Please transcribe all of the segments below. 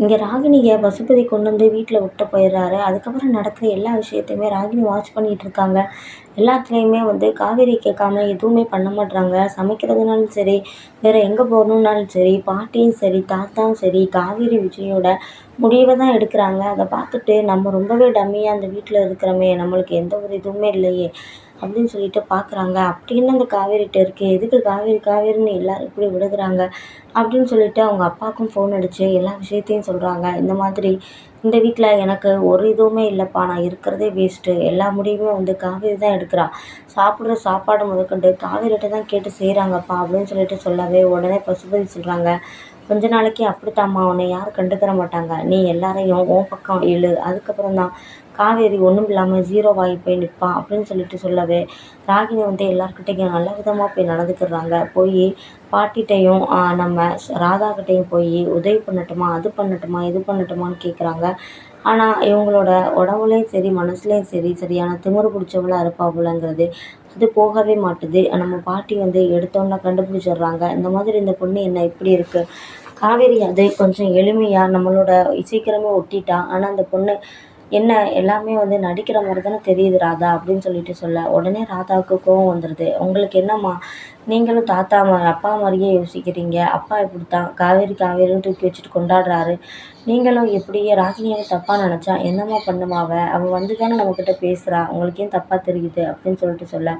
இங்கே ராகினியை பசுபதி கொண்டு வந்து வீட்டில் விட்டு போயிடுறாரு. அதுக்கப்புறம் நடக்கிற எல்லா விஷயத்தையுமே ராகினி வாட்ச் பண்ணிகிட்டு இருக்காங்க. எல்லாத்துலேயுமே வந்து காவேரி கேட்காம எதுவுமே பண்ண மாட்றாங்க. சமைக்கிறதுனாலும் சரி வேறு எங்கே போகணுன்னாலும் சரி பாட்டியும் சரி தாத்தாவும் சரி காவேரி விஜயோட முடிவை தான் எடுக்கிறாங்க. அதை பார்த்துட்டு நம்ம ரொம்பவே டம்மியாக அந்த வீட்டில் இருக்கிறோமே நம்மளுக்கு எந்த ஒரு இதுவுமே இல்லையே. அப்படின்னு சொல்லிட்டு பார்க்குறாங்க அப்படி என்ன அந்த காவேரிகிட்ட இருக்குது எதுக்கு காவேரி காவேரின்னு எல்லோரும் இப்படி விழுகுறாங்க அப்படின்னு சொல்லிட்டு அவங்க அப்பாவுக்கும் ஃபோன் அடித்து எல்லா விஷயத்தையும் சொல்கிறாங்க இந்த மாதிரி இந்த வீட்டில் எனக்கு ஒரு இதுவுமே இல்லைப்பா. நான் இருக்கிறதே வேஸ்ட்டு எல்லா முடிவுமே வந்து காவேரி தான் எடுக்கிறா. சாப்பிட்ற சாப்பாடு முதற்கொண்டு காவேரிகிட்ட தான் கேட்டு செய்கிறாங்கப்பா அப்படின்னு சொல்லிட்டு சொல்லவே உடனே பசுபதி சொல்கிறாங்க கொஞ்ச நாளைக்கு அப்படித்தாம்மா. உன்னை யாரும் கண்டுக்கிற மாட்டாங்க நீ எல்லாரையும் உன் பக்கம் இழு. அதுக்கப்புறம் தான் காவேரி ஒன்றும் இல்லாமல் ஜீரோவாகி போய் நிற்பான் அப்படின்னு சொல்லிட்டு சொல்லவே ராகினி வந்து எல்லாருக்கிட்டையும் நல்ல விதமாக போய் நடந்துக்கிறாங்க. போய் பாட்டிகிட்டையும் நம்ம ராதாக்கிட்டையும் போய் உதவி பண்ணட்டுமா அது பண்ணட்டுமா இது பண்ணட்டுமான்னு கேட்குறாங்க ஆனால் இவங்களோட உடம்புலையும் சரி மனசுலேயும் சரி சரியான திமிரு பிடிச்சவளாக இருப்பா போலங்கிறது அது போகவே மாட்டுது. நம்ம பாட்டி வந்து எடுத்தோன்னே கண்டுபிடிச்சிடுறாங்க. இந்த மாதிரி இந்த பொண்ணு என்ன இப்படி இருக்குது காவேரி அது கொஞ்சம் எளிமையாக நம்மளோட சீக்கிரமே ஒட்டிட்டா. ஆனால் அந்த பொண்ணு என்ன எல்லாமே வந்து நடிக்கிற மாதிரி தானே தெரியுது ராதா அப்படின்னு சொல்லிட்டு சொல்ல. உடனே ராதாவுக்கு கோவம் வந்துடுது உங்களுக்கு என்னம்மா? நீங்களும் தாத்தா மா அப்பா மாதிரியே யோசிக்கிறீங்க. அப்பா இப்படி தான் காவேரி காவேரின்னு தூக்கி வச்சுட்டு கொண்டாடுறாரு. நீங்களும் எப்படியே ராகினியை தப்பாக நினச்சா என்னம்மா பண்ணுமாவ அவள் வந்து தானே நம்மக்கிட்ட பேசுகிறா உங்களுக்கு ஏன் தப்பாக தெரியுது? அப்படின்னு சொல்லிட்டு சொல்ல.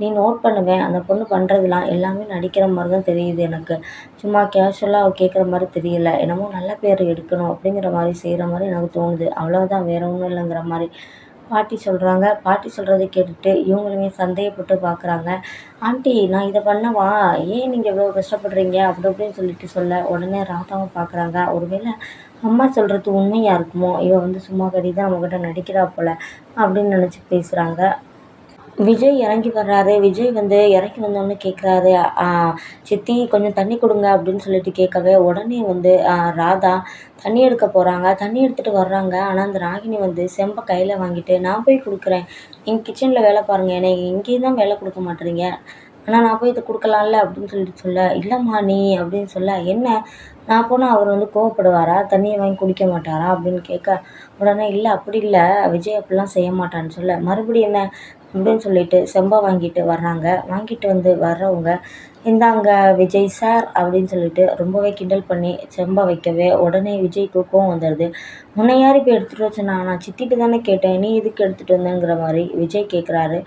நீ நோட் பண்ணுவேன் அந்த பொண்ணு பண்ணுறதுலாம் எல்லாமே நடிக்கிற மாதிரி தான் தெரியுது எனக்கு. சும்மா கேஷுவலாக அவள் கேட்குற மாதிரி தெரியல. என்னமோ நல்ல பேர் எடுக்கணும் அப்படிங்கிற மாதிரி செய்கிற மாதிரி எனக்கு தோணுது. அவ்வளோதான் வேறு ஒன்றும் இல்லைங்கிற மாதிரி பாட்டி சொல்கிறாங்க பாட்டி சொல்கிறத கேட்டுட்டு இவங்களுமே சந்தேகப்பட்டு பார்க்குறாங்க ஆண்டி நான் இதை பண்ணவா? ஏன் நீங்கள் இவ்வளோ கஷ்டப்படுறீங்க? அப்படி அப்படின்னு சொல்லிட்டு சொல்ல உடனே ராதாவும் பார்க்குறாங்க ஒருவேளை அம்மா சொல்கிறது உண்மையாக இருக்குமோ? இவன் வந்து சும்மா கடி தான் நம்மக்கிட்ட நடிக்கிறா போல் அப்படின்னு நினச்சி பேசுகிறாங்க விஜய் இறங்கி வர்றாரு. விஜய் வந்து இறங்கி வந்தோடனே கேட்குறாரு சித்தி கொஞ்சம் தண்ணி கொடுங்க அப்படின்னு சொல்லிட்டு கேட்கவே உடனே வந்து ராதா தண்ணி எடுக்க போகிறாங்க தண்ணி எடுத்துகிட்டு வர்றாங்க. ஆனால் அந்த ராகினி வந்து செம்பை கையில் வாங்கிட்டு நான் போய் கொடுக்குறேன். நீங்கள் கிச்சனில் வேலை பாருங்கள் என்னை இங்கேயும் தான் வேலை கொடுக்க மாட்டேறீங்க. ஆனால் நான் போய் இதை கொடுக்கலாம்ல அப்படின்னு சொல்லிட்டு சொல்ல இல்லைம்மா நீ அப்படின்னு சொல்ல என்ன? நான் போனால் அவர் வந்து கோவப்படுவாரா? தண்ணியை வாங்கி குடிக்க மாட்டாரா? அப்படின்னு கேட்க உடனே இல்லை அப்படி இல்லை. விஜய் அப்படிலாம் செய்ய மாட்டான்னு சொல்ல மறுபடியும் என்ன? அப்படின்னு சொல்லிட்டு செம்பை வாங்கிட்டு வர்றாங்க. வாங்கிட்டு வந்து வர்றவங்க இந்தாங்க விஜய் சார் அப்படின்னு சொல்லிட்டு ரொம்பவே கிண்டல் பண்ணி செம்பை வைக்கவே உடனே விஜய்க்கு கோவம் வந்துடுது. உன்னை யார் இப்போ எடுத்துகிட்டு வச்சேன்னா நான் சித்திட்டு தானே கேட்டேன். நீ எதுக்கு எடுத்துகிட்டு வந்தேங்கிற மாதிரி விஜய் கேட்குறாரு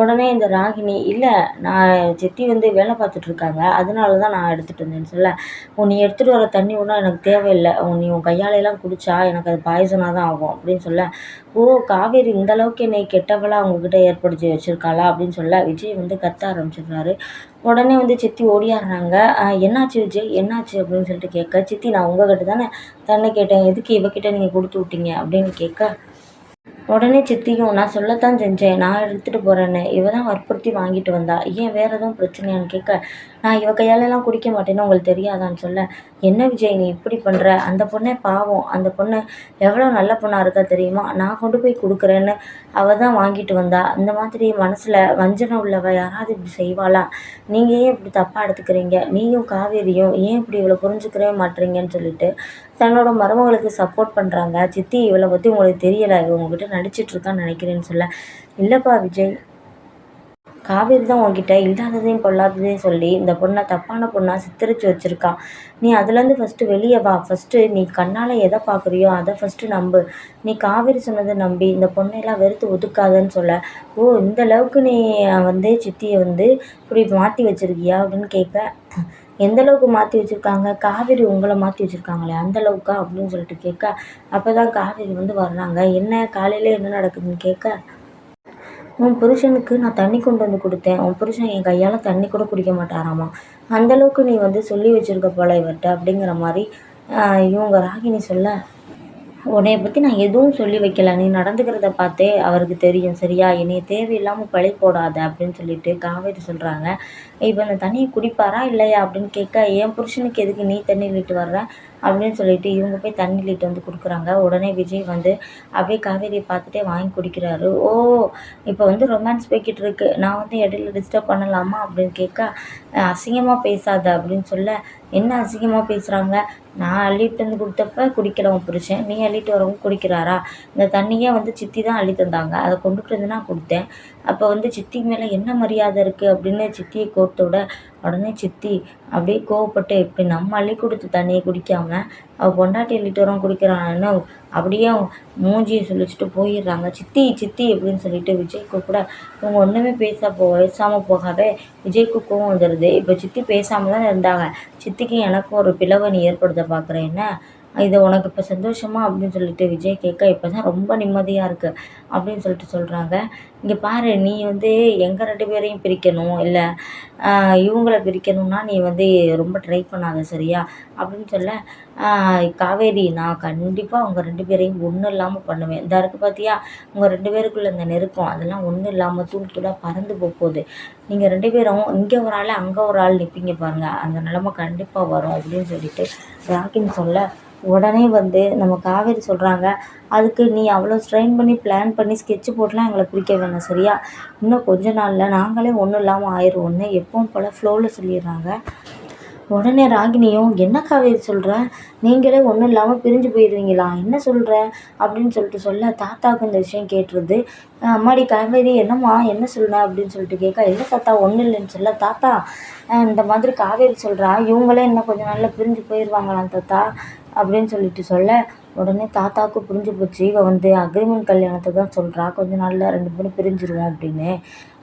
உடனே இந்த ராகினி இல்லை நான் சித்தி வந்து வேலை பார்த்துட்ருக்காங்க அதனால தான் நான் எடுத்துகிட்டு வந்தேன்னு சொல்ல. ஓ நீ எடுத்துகிட்டு வர தண்ணி ஒன்றும் எனக்கு தேவையில்லை. நீ உன் கையாலையெல்லாம் குடித்தா எனக்கு அது பாய்சனாக தான் ஆகும் அப்படின்னு சொல்ல. ஓ காவேரி இந்த அளவுக்கு என்னை கெட்டவளாக அவங்கக்கிட்ட ஏற்படுத்தி வச்சுருக்காளா? அப்படின்னு சொல்ல. விஜய் வந்து கத்த ஆரம்பிச்சிடுறாரு. உடனே வந்து சித்தி ஓடியாடுறாங்க. என்னாச்சு விஜய்? என்னாச்சு? அப்படின்னு சொல்லிட்டு கேட்க. சித்தி நான் உங்ககிட்ட தானே தண்ணி கேட்டேன். எதுக்கு இவக்கிட்ட நீங்கள் கொடுத்து விட்டீங்க? அப்படின்னு கேட்க. உடனே சித்தியும் நான் சொல்லத்தான் செஞ்சேன். நான் எடுத்துகிட்டு போகிறேன்னு இவ தான் வற்புறுத்தி வாங்கிட்டு வந்தா. ஏன்? வேறு எதுவும் பிரச்சனையான்னு கேட்க நான் இவ கையாலெல்லாம் குடிக்க மாட்டேன்னு உங்களுக்கு தெரியாதான்னு சொல்ல. என்ன விஜய் நீ இப்படி பண்ணுற அந்த பொண்ணே பாவம். அந்த பொண்ணு எவ்வளோ நல்ல பொண்ணாக இருக்கா தெரியுமா? நான் கொண்டு போய் கொடுக்குறேன்னு அவள் தான் வாங்கிட்டு வந்தா. இந்த மாதிரி மனசில் வஞ்சனை உள்ளவ யாராவது இப்படி செய்வாளா? நீங்கள் ஏன் இப்படி தப்பாக எடுத்துக்கிறீங்க? நீயும் காவேரியும் ஏன் இப்படி இவ்வளோ புரிஞ்சுக்கவே மாட்டீங்கன்னு சொல்லிட்டு தன்னோட மருமகளுக்கு சப்போர்ட் பண்ணுறாங்க சித்தி இவளை பற்றி உங்களுக்கு தெரியலை. இவங்ககிட்ட நடிச்சிட்ருக்கான்னு நினைக்கிறேன்னு சொல்ல. இல்லைப்பா விஜய் காவேரி தான் உன்கிட்ட இல்லாததையும் பொல்லாததையும் சொல்லி இந்த பொண்ணை தப்பான பொண்ணாக சித்தரித்து வச்சுருக்கா. நீ அதுலேருந்து ஃபஸ்ட்டு வெளியே வா. ஃபஸ்ட்டு நீ கண்ணால் எதை பார்க்குறியோ அதை ஃபஸ்ட்டு நம்பு. நீ காவேரி சொன்னதை நம்பி இந்த பொண்ணையெல்லாம் வெறுத்து ஒதுக்காதன்னு சொல்ல. ஓ இந்த அளவுக்கு நீ வந்து சித்தியை வந்து இப்படி மாற்றி வச்சுருக்கியா அப்படின்னு கேட்க எந்த அளவுக்கு மாற்றி வச்சுருக்காங்க? காவேரி உங்களை மாற்றி வச்சுருக்காங்களே அந்த அளவுக்கா அப்படின்னு சொல்லிட்டு கேட்க. அப்போ தான் காவேரி வந்து வர்றாங்க. என்ன காலையில் என்ன நடக்குதுன்னு கேட்க? உன் புருஷனுக்கு நான் தண்ணி கொண்டு வந்து கொடுத்தேன். உன் புருஷன் என் கையால் தண்ணி கூட குடிக்க மாட்டாராமா? அந்தளவுக்கு நீ வந்து சொல்லி வச்சுருக்க போல இவர்கிட்ட அப்படிங்கிற மாதிரி இவங்க ராகினி சொல்ல உன்னைய பற்றி நான் எதுவும் சொல்லி வைக்கல. நீ நடந்துக்கிறத பார்த்தே அவருக்கு தெரியும். சரியா? என்னைய தேவையில்லாமல் பழி போடாத அப்படின்னு சொல்லிட்டு காவேரி சொல்கிறாங்க இப்போ அந்த தண்ணியை குடிப்பாரா இல்லையா? அப்படின்னு கேட்க என் புருஷனுக்கு எதுக்கு நீ தண்ணி விட்டு வர்ற? அப்படின்னு சொல்லிட்டு இவங்க போய் தண்ணி லிட்டு வந்து கொடுக்குறாங்க. உடனே விஜய் வந்து அப்படியே காவேரியை பார்த்துட்டே வாங்கி குடிக்கிறாரு. ஓ இப்போ வந்து ரொமான்ஸ் போய்கிட்டு இருக்கு. நான் வந்து இடையில டிஸ்டர்ப் பண்ணலாமா அப்படின்னு கேட்க அசிங்கமாக பேசாத அப்படின்னு சொல்ல என்ன அசிங்கமாக பேசுகிறாங்க நான் அள்ளிட்டு வந்து கொடுத்தப்ப குடிக்கிறவன் உன் புருஷன். நீ அள்ளிட்டு வரவும் குடிக்கிறாரா? இந்த தண்ணியே வந்து சித்தி தான் அள்ளி தந்தாங்க. அதை கொண்டுட்டு வந்து நான் கொடுத்தேன். அப்போ வந்து சித்தி மேலே என்ன மரியாதை இருக்குது அப்படின்னு சித்தியை கோர்த்து விட உடனே சித்தி அப்படியே கோவப்பட்டு இப்படி நம்ம அள்ளி கொடுத்த தண்ணியை குடிக்காமல் அவள் பொண்டாட்டி அள்ளிட்டு வரோம் குடிக்கிறான்னு அப்படியே மூஞ்சியை சொல்லிச்சுட்டு போயிடுறாங்க. சித்தி சித்தி அப்படின்னு சொல்லிட்டு விஜய்க்கு கூட இவங்க ஒன்றுமே பேச போ பேசாமல் போகவே விஜய்க்கு கோவம் வந்துடுது இப்போ சித்தி பேசாமல் தான் இருந்தாங்க. சித்திக்கு எனக்கும் ஒரு பிளவை நீ ஏற்படுத்த பார்க்குற என்ன? இது உனக்கு இப்போ சந்தோஷமா அப்படின்னு சொல்லிட்டு விஜய் கேட்க இப்போ தான் ரொம்ப நிம்மதியாக இருக்குது அப்படின்னு சொல்லிட்டு சொல்கிறாங்க இங்கே பாரு நீ வந்து எங்கள் ரெண்டு பேரையும் பிரிக்கணும்? இல்லை இவங்கள பிரிக்கணும்னா நீ வந்து ரொம்ப ட்ரை பண்ணாத சரியா? அப்படின்னு சொல்ல காவேரி நான் கண்டிப்பாக அவங்க ரெண்டு பேரையும் ஒன்றும் இல்லாமல் பண்ணுவேன். இந்த இருக்குது பார்த்தியா உங்கள் ரெண்டு பேருக்குள்ள இந்த நெருக்கம் அதெல்லாம் ஒன்றும் இல்லாமல் தூள் தூளாக பறந்து போகுது நீங்கள் ரெண்டு பேரும் இங்கே ஒரு ஆள் அங்கே ஒரு ஆள் நிற்பீங்க பாருங்கள் அந்த நிலமை கண்டிப்பாக வரும் அப்படின்னு சொல்லிட்டு ராக்கின்னு சொல்ல உடனே வந்து நம்ம காவேரி சொல்கிறாங்க அதுக்கு நீ அவ்வளோ ஸ்ட்ரெயின் பண்ணி பிளான் பண்ணி ஸ்கெட்சு போட்டுலாம் எங்களை பிரிக்க வேணாம் சரியா? இன்னும் கொஞ்ச நாளில் நாங்களே ஒன்றும் இல்லாமல் ஆயிடுவோன்னு எப்பவும் போல் ஃப்ளோவில் சொல்லிடுறாங்க. உடனே ராகினியும் என்ன காவேரி சொல்கிற நீங்களே ஒன்றும் இல்லாமல் பிரிஞ்சு போயிடுவீங்களா? என்ன சொல்கிற அப்படின்னு சொல்லிட்டு சொல்ல தாத்தாவுக்கு இந்த விஷயம் கேட்டுருது. அம்மாடி காவேரி என்னம்மா? என்ன சொல்ல அப்படின்னு சொல்லிட்டு கேட்க இல்லை தாத்தா ஒன்றும் இல்லைன்னு சொல்ல. தாத்தா இந்த மாதிரி காவேரி சொல்கிறா இவங்களே இன்னும் கொஞ்சம் நாளில் பிரிஞ்சு போயிடுவாங்களாம் தாத்தா. அப்படின்னு சொல்லிட்டு சொல்ல உடனே தாத்தாவுக்கு புரிஞ்சு போச்சு. இவள் வந்து அக்ரிமெண்ட் கல்யாணத்தை தான் சொல்கிறா கொஞ்ச நாளில் ரெண்டு பேரும் பிரிஞ்சிருவோம் அப்படின்னு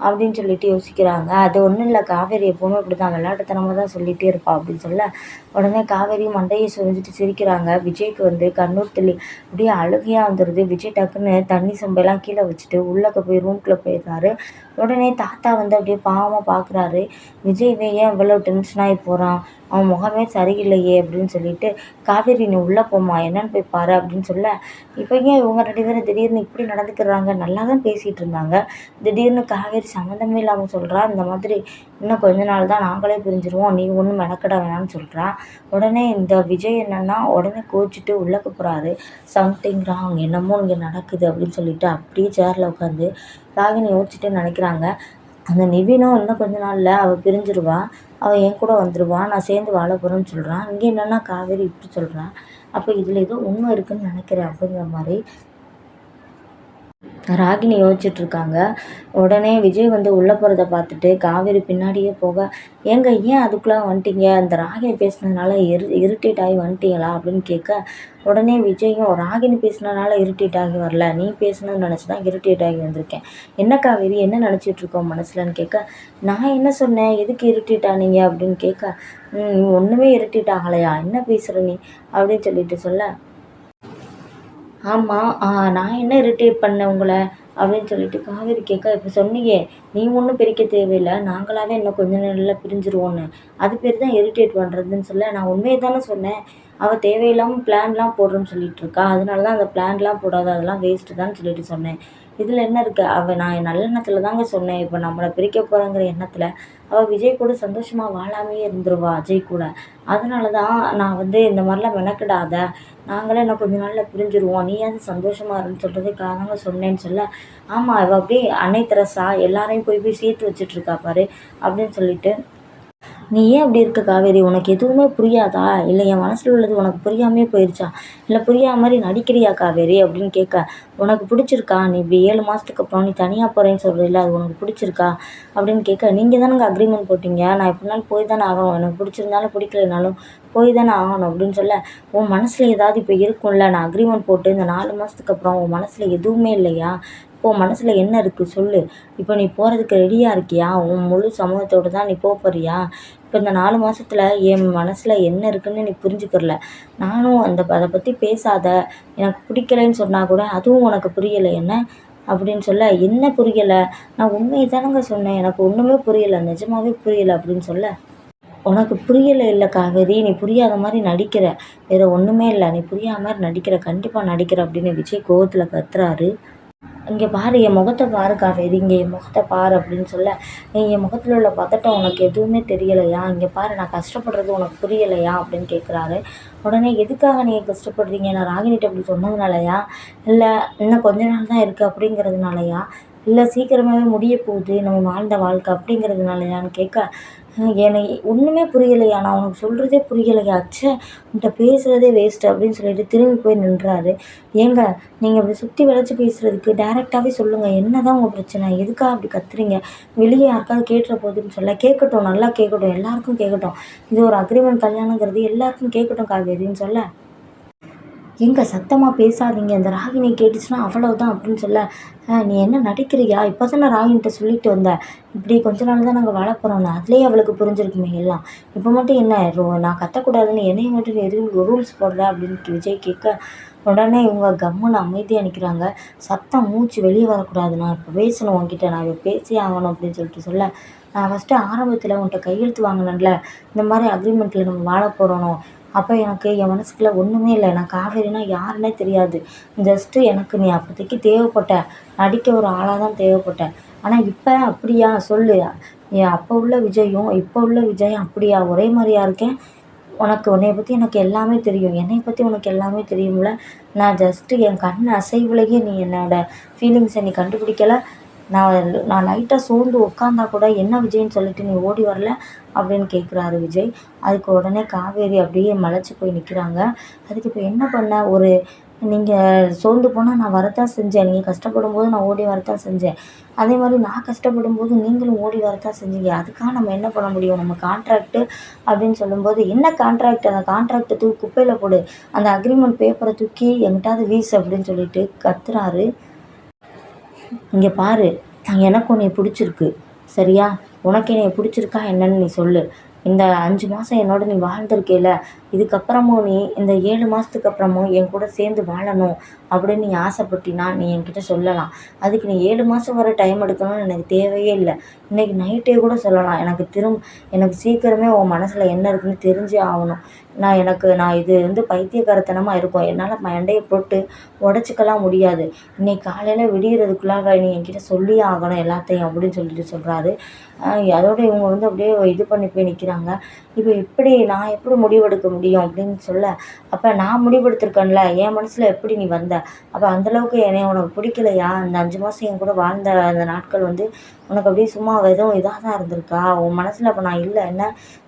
அப்படின்னு சொல்லிட்டு யோசிக்கிறாங்க. அது ஒன்றும் இல்லை காவேரி எப்போவுமே இப்படி தான் விளையாட்டுத்தனமாக தான் சொல்லிகிட்டே இருப்பாள் அப்படின்னு சொல்ல உடனே காவேரி மண்டையை சுரிஞ்சிட்டு சிரிக்கிறாங்க. விஜய்க்கு வந்து கண்ணூர் தள்ளி அப்படியே அழுகையாக வந்துடுது விஜய் டக்குன்னு தண்ணி சொம்பெல்லாம் கீழே வச்சுட்டு உள்ளக்க போய் ரூம்குள்ளே போயிடுறாரு. உடனே தாத்தா வந்து அப்படியே பாவமாக பார்க்குறாரு விஜய் ஏன் இவ்வளோ டென்ஷனாகி போகிறான் அவன் முகமே சரியில்லையே அப்படின்னு சொல்லிட்டு காவேரி நீ உள்ளே போம்மா என்னன்னு போய் பாரு அப்படின்னு சொல்ல இப்போ ஏன் இவங்க ரெண்டு பேரும் திடீர்னு இப்படி நடந்துக்கிறாங்க? நல்லா தான் பேசிகிட்டு இருந்தாங்க. திடீர்னு காவேரி சம்மந்தமே இல்லாமல் சொல்கிறா இந்த மாதிரி இன்னும் கொஞ்ச நாள் தான் நாங்களே பிரிஞ்சிருவோம் நீ ஒன்றும் மெனக்கட வேணாம்னு சொல்கிறா உடனே இந்த விஜய் என்னன்னா உடனே கோச்சிட்டு உள்ளக்க போகிறாரு சம்திங் ராங் என்னமோ இங்கே நடக்குது அப்படின்னு சொல்லிட்டு அப்படியே சேரில் உட்காந்து ராகினி யோசிச்சுட்டு நினைக்கிறாங்க. அந்த நிவினும் இன்னும் கொஞ்ச நாளில் அவள் பிரிஞ்சிடுவா அவள் என் கூட வந்துடுவா நான் சேர்ந்து வாழ போகிறேன்னு சொல்கிறான் இங்கே என்னென்னா காவேரி இப்படி சொல்கிறான் அப்போ இதில் ஏதோ உண்மை இருக்குதுன்னு நினைக்கிறேன் அப்படிங்கிற மாதிரி ராகினி யோசிச்சுட்ருக்காங்க. உடனே விஜய் வந்து உள்ளே போகிறத பார்த்துட்டு காவேரி பின்னாடியே போக ஏங்க ஏன் அதுக்குள்ளே வந்துட்டீங்க? அந்த ராகினி பேசுனதுனால இரு இரிட்டேட் ஆகி வந்துட்டீங்களா? அப்படின்னு கேட்க உடனே விஜயும் ராகினி பேசுனதுனால இரிட்டேட் ஆகி வரல. நீ பேசுனது நினச்சி தான் இரிட்டேட் ஆகி வந்திருக்கேன். என்ன காவேரி என்ன நினச்சிட்ருக்கோம் மனசுலன்னு கேட்க நான் என்ன சொன்னேன்? எதுக்கு இரிட்டேட் ஆனீங்க? அப்படின்னு கேட்க ஒன்றுமே இரிட்டேட் ஆகலையா? என்ன பேசுகிற நீ? அப்படின்னு சொல்லிட்டு சொல்ல ஆமாம் நான் என்ன இரிட்டேட் பண்ணேன் உங்களை? அப்படின்னு சொல்லிட்டு காவேரி கேட்க இப்போ சொன்னீங்க நீ ஒன்றும் பிரிக்க தேவையில்லை நாங்களாகவே இன்னும் கொஞ்ச நாளில் பிரிஞ்சிருவோன்னு. அது பேர் தான் இரிட்டேட் பண்ணுறதுன்னு சொல்ல நான் உண்மையை தானே சொன்னேன். அவள் தேவையில்லாமல் பிளான்லாம் போடுறேன்னு சொல்லிட்டு அதனால தான் அந்த பிளான்லாம் போடாத அதெல்லாம் வேஸ்ட்டு தான் சொல்லிட்டு சொன்னேன். இதில் என்ன இருக்குது அவள் நான் நல்லெண்ணத்தில் தாங்க சொன்னேன். இப்போ நம்மளை பிரிக்க போகிறாங்கிற எண்ணத்தில் அவள் விஜய் கூட சந்தோஷமாக வாழாமே இருந்துருவா அஜய் கூட. அதனால தான் நான் வந்து இந்த மாதிரிலாம் மெனக்கிடாத. நாங்களே இன்னும் கொஞ்ச நாளில் பிரிஞ்சிருவோம். நீயாவது சந்தோஷமாக இருன்னு சொல்கிறதுக்காக தாங்க சொன்னேன்னு சொல்ல ஆமாம் அவள் அப்படியே அன்னை தெரசா எல்லாரையும் போய் போய் சேர்த்து வச்சிட்ருக்கா பாரு அப்படின்னு சொல்லிட்டு நீ ஏன் அப்படி இருக்க காவேரி? உனக்கு எதுவுமே புரியாதா? இல்லை என் மனசில் உள்ளது உனக்கு புரியாமையே போயிடுச்சா இல்லை புரியாத மாதிரி நடிக்கிறியா காவேரி? அப்படின்னு கேட்க உனக்கு பிடிச்சிருக்கா? நீ இப்படி ஏழு மாதத்துக்கு அப்புறம் நீ தனியாக போகிறேன்னு சொல்கிறீல்ல அது உனக்கு பிடிச்சிருக்கா? அப்படின்னு கேட்க நீங்கள் தானேங்க அக்ரிமெண்ட் போட்டிங்க? நான் எப்படினாலும் போய் தானே ஆகணும்? எனக்கு பிடிச்சிருந்தாலும் பிடிக்கலனாலும் போய் தானே ஆகணும் அப்படின்னு சொல்ல உன் மனசில் ஏதாவது இப்போ இருக்கும்ல நான் அக்ரிமெண்ட் போட்டு இந்த நாலு மாதத்துக்கு அப்புறம் உன் மனசில் எதுவுமே இல்லையா? உன் மனசில் என்ன இருக்குது சொல்லு. இப்போ நீ போகிறதுக்கு ரெடியாக இருக்கியா? உன் முழு சமூகத்தோடு தான் நீ போக போகிறியா இப்போ இந்த நாலு மாதத்துல என் மனசில் என்ன இருக்குதுன்னு நீ புரிஞ்சுக்கிறல. நானும் அந்த அதை பற்றி பேசாத. எனக்கு பிடிக்கலைன்னு சொன்னால் கூட அதுவும் உனக்கு புரியலை என்ன? அப்படின்னு சொல்ல என்ன புரியலை? நான் உண்மையை தானங்க சொன்னேன். எனக்கு ஒன்றுமே புரியலை. நிஜமாகவே புரியலை அப்படின்னு சொல்ல. உனக்கு புரியலை இல்லை காவேரி. நீ புரியாத மாதிரி நடிக்கிற. வேறு ஒன்றுமே இல்லை. நீ புரியாத மாதிரி நடிக்கிற. கண்டிப்பாக நடிக்கிற அப்படின்னு விஜய் கோவத்தில் கத்துறாரு. இங்கே பாரு என் முகத்தை பாரு காவேரி. இங்கே என் முகத்தை பாரு அப்படின்னு சொல்ல என் முகத்தில் உள்ள பதட்டம் உனக்கு எதுவுமே தெரியலையா? இங்கே பாரு நான் கஷ்டப்படுறது உனக்கு புரியலையா? அப்படின்னு கேட்குறாரு உடனே எதுக்காக நீங்கள் கஷ்டப்படுறீங்க? நான் ராகினிட்ட அப்படி சொன்னதுனாலயா? இல்லை இன்னும் கொஞ்ச நாள் தான் இருக்குது அப்படிங்கிறதுனாலயா? இல்லை சீக்கிரமாகவே முடிய போகுது. நம்ம வாழ்ந்த வாழ்க்கை அப்படிங்கிறதுனாலயான்னு கேட்க என்னை ஒன்றுமே புரியலையா? நான் உனக்கு சொல்கிறதே புரியலையா? ச்சே உன்கிட்ட பேசுகிறதே வேஸ்ட்டு அப்படின்னு சொல்லிட்டு திரும்பி போய் நின்றாரு. ஏங்க நீங்கள் இப்படி சுற்றி வளைச்சி பேசுகிறதுக்கு டேரெக்டாகவே சொல்லுங்கள் என்ன தான் உங்கள் பிரச்சனை? எதுக்காக அப்படி கத்துறீங்க? வெளியே யாருக்காவது கேட்டுற போகுதுன்னு சொல்ல. கேட்கட்டும் நல்லா கேட்கட்டும் எல்லாருக்கும் கேட்கட்டும் இது ஒரு அக்ரிமெண்ட் கல்யாணங்கிறது எல்லாருக்கும் கேட்கட்டும் காவேரின்னு சொல்ல. எங்கே சத்தமாக பேசாதீங்க. இந்த ராகினி கேட்டுச்சுன்னா அவ்வளோதான் அப்படின்னு சொல்ல நீ என்ன நடிக்கிறியா? இப்போ தானே ராகினிட்ட சொல்லிட்டு வந்தேன் இப்படி கொஞ்ச நாள் தான் நாங்கள் வாழ போகிறோம்னு அதுலேயே அவளுக்கு புரிஞ்சிருக்குமே எல்லாம். இப்போ மட்டும் என்ன ரோ நான் கத்தக்கூடாதுன்னு என்னைய மட்டும் நீ எதுவும் ரூல்ஸ் போடுற அப்படின்னு விஜய் கேட்க உடனே இவங்க கம்முன்னு அமைதியாக நிற்கிறாங்க சத்தம் மூச்சு வெளியே வரக்கூடாது. நான் இப்போ பேசணும் உன்கிட்ட. நான் இப்போ பேசியே ஆகணும் அப்படின்னு சொல்லிட்டு சொல்ல நான் ஃபஸ்ட்டு ஆரம்பத்தில் உன்கிட்ட கையெழுத்து வாங்கினேன்ல. இந்த மாதிரி அக்ரிமெண்ட்டில் நம்ம வாழ போகிறோம் அப்போ எனக்கு என் மனசுக்குள்ளே ஒன்றுமே இல்லை. நான் காவேரினா யாருன்னே தெரியாது. ஜஸ்ட்டு எனக்கு நீ அப்போதைக்கு தேவைப்பட்ட நடிக்க ஒரு ஆளாக தான் தேவைப்பட்ட. ஆனால் இப்போ அப்படியா? சொல்லு. என் அப்போ உள்ள விஜயும் இப்போ உள்ள விஜயும் அப்படியா? ஒரே மாதிரியா இருக்கேன். உனக்கு உன்னைய பற்றி எனக்கு எல்லாமே தெரியும். என்னை பற்றி உனக்கு எல்லாமே தெரியும்ல. நான் ஜஸ்ட்டு என் கண் அசைவுலேயே நீ என்னோடய ஃபீலிங்ஸை நீ கண்டுபிடிக்கல. நான் நான் லைட்டாக சோர்ந்து உட்காந்தா கூட என்ன விஜய்ன்னு சொல்லிட்டு நீ ஓடி வரல அப்படின்னு கேட்குறாரு விஜய். அதுக்கு உடனே காவேரி அப்படியே மலைச்சி போய் நிற்கிறாங்க அதுக்கு இப்போ என்ன பண்ண? ஒரு நீங்கள் சோர்ந்து போனால் நான் வரத்தான் செஞ்சேன். நீங்கள் கஷ்டப்படும் போது நான் ஓடி வரத்தான் செஞ்சேன். அதே மாதிரி நான் கஷ்டப்படும் போது நீங்களும் ஓடி வரத்தான் செஞ்சீங்க. அதுக்காக நம்ம என்ன பண்ண முடியும்? நம்ம கான்ட்ராக்ட்டு அப்படின்னு சொல்லும்போது என்ன கான்ட்ராக்ட் அந்த கான்ட்ராக்டை தூக்கி குப்பையில் போடு. அந்த அக்ரிமெண்ட் பேப்பரை தூக்கி எங்கிட்டாவது வீஸ் அப்படின்னு சொல்லிட்டு கத்துறாரு இங்கே பாரு எனக்கு உன்னை பிடிச்சிருக்கு. சரியா? உனக்கு என்னைய பிடிச்சிருக்கா என்னன்னு நீ சொல்லு. இந்த அஞ்சு மாதம் என்னோட நீ வாழ்ந்திருக்கேல இதுக்கப்புறமும் நீ இந்த ஏழு மாதத்துக்கு அப்புறமும் என் கூட சேர்ந்து வாழணும் அப்படின்னு நீ ஆசைப்பட்டினா நீ என்கிட்ட சொல்லலாம். அதுக்கு நீ ஏழு மாதம் வரை டைம் எடுக்கணும்னு எனக்கு தேவையே இல்லை. இன்றைக்கி நைட்டே கூட சொல்லலாம். எனக்கு திரும் எனக்கு சீக்கிரமே உன் மனசில் என்ன இருக்குன்னு தெரிஞ்சே ஆகணும். நான் எனக்கு நான் இது வந்து பைத்தியக்காரத்தனமாக இருக்கும். என்னால் மண்டையை போட்டு உடச்சிக்கலாம் முடியாது. இன்னைக்கு காலையில் விடியறதுக்குள்ளாக நீ என்கிட்ட சொல்லியே ஆகணும் எல்லாத்தையும் அப்படின்னு சொல்லிட்டு சொல்கிறாரு அதோட இவங்க வந்து அப்படியே இது பண்ணி போய் நிற்கிறாங்க இப்போ எப்படி நான் எப்படி முடிவெடுக்க முடியும்? முடியும் அப்படின்னு சொல்ல. அப்போ நான் முடிவெடுத்திருக்கேன்ல என் மனசில் எப்படி நீ வந்த? அப்போ அந்தளவுக்கு என்னை உனக்கு பிடிக்கலையா? அந்த அஞ்சு மாதம் என் கூட வாழ்ந்த அந்த நாட்கள் வந்து உனக்கு அப்படியே சும்மா எதுவும் இதாக தான் இருந்திருக்கா? உன் மனசில் அப்போ நான் இல்லை என்ன?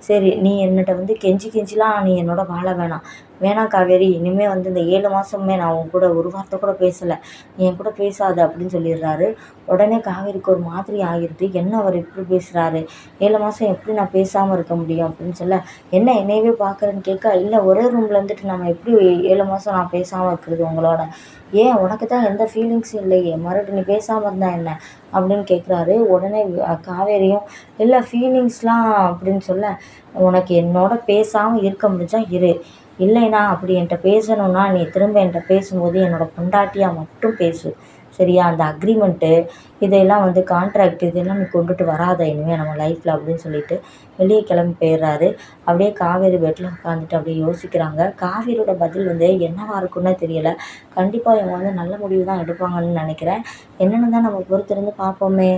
சரி நீ என்னட்ட வந்து கெஞ்சி கெஞ்சிலாம் நீ என்னோட வாழ வேணாம். வேணாம் காவேரி இனிமேல் வந்து இந்த ஏழு மாதமுமே நான் உன் கூட ஒரு வார்த்தை கூட பேசலை. நீ என் கூட பேசாத அப்படின்னு சொல்லிடுறாரு. உடனே காவேரிக்கு ஒரு மாதிரி ஆகிடுது. என்ன அவர் இப்படி பேசுகிறாரு ஏழு மாதம் எப்படி நான் பேசாமல் இருக்க முடியும் அப்படின்னு சொல்ல என்ன என்னையவே பார்க்குறேன்னு கேட்க இல்லை ஒரே ரூமில் இருந்துட்டு நம்ம எப்படி ஏழு மாதம் நான் பேசாமல் இருக்கிறது உங்களோட? ஏன் உனக்கு தான் எந்த ஃபீலிங்ஸும் இல்லையே. மறுபடியும் நீ பேசாமல் இருந்தால் என்ன? அப்படின்னு கேட்குறாரு உடனே காவேரியும் இல்லை ஃபீலிங்ஸ்லாம் அப்படின்னு சொல்ல உனக்கு என்னோட பேசாமல் இருக்க முடிஞ்சால் இரு. இல்லைனா அப்படி என்கிட்ட பேசணுன்னா நீ திரும்ப என்கிட்ட பேசும்போது என்னோடய பொண்டாட்டியாக மட்டும் பேசு. சரியா? அந்த அக்ரிமெண்ட்டு இதையெல்லாம் வந்து கான்ட்ராக்ட் இதெல்லாம் நீ கொண்டுட்டு வராத இனிமேல் நம்ம லைஃப்பில் அப்படின்னு சொல்லிட்டு வெளியே கிளம்பி போயிடுறாரு. அப்படியே காவேரி பெட்டில் உட்காந்துட்டு அப்படியே யோசிக்கிறாங்க. காவேரியோட பதில் வந்து என்னவாக இருக்குன்னு தெரியலை. கண்டிப்பாக இவங்க வந்து நல்ல முடிவு தான் எடுப்பாங்கன்னு நினைக்கிறேன். என்னென்னு தான் நம்ம பொறுத்திருந்து பார்ப்போமே.